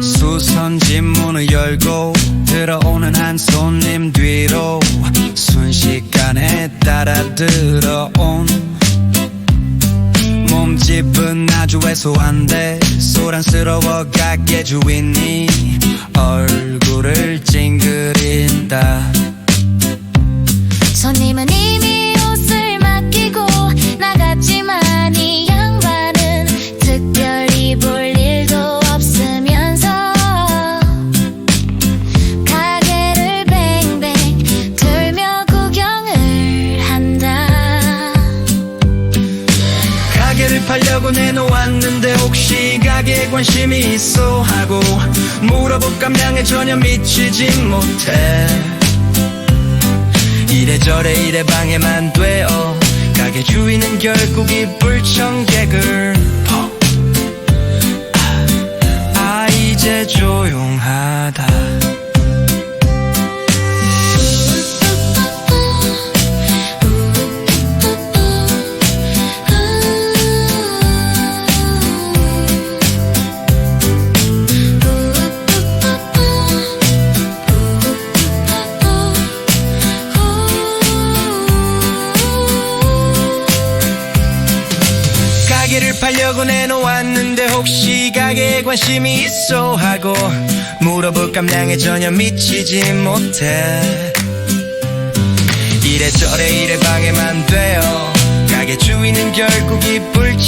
수선집 문을 열고 들어오는 한 손님 뒤로 순식간에 따라 들어온. 몸집은 아주 왜소한데 소란스러워 가게 주인이 얼 팔려고 내놓았는데 혹시 가게에 관심이 있어? 하고 물어볼 감량에 전혀 미치지 못해. 이래저래 이래 방해만 되어 가게 주인은 결국 이 불청객을 퍽. 아, 아 이제 조용하다 가게를 팔려고 내놓았는데 혹시 가게에 관심이 있어 하고 물어볼 감량에 전혀 미치지 못해. 이래저래 이래 방해만 되어 가게 주인은 결국 이퍽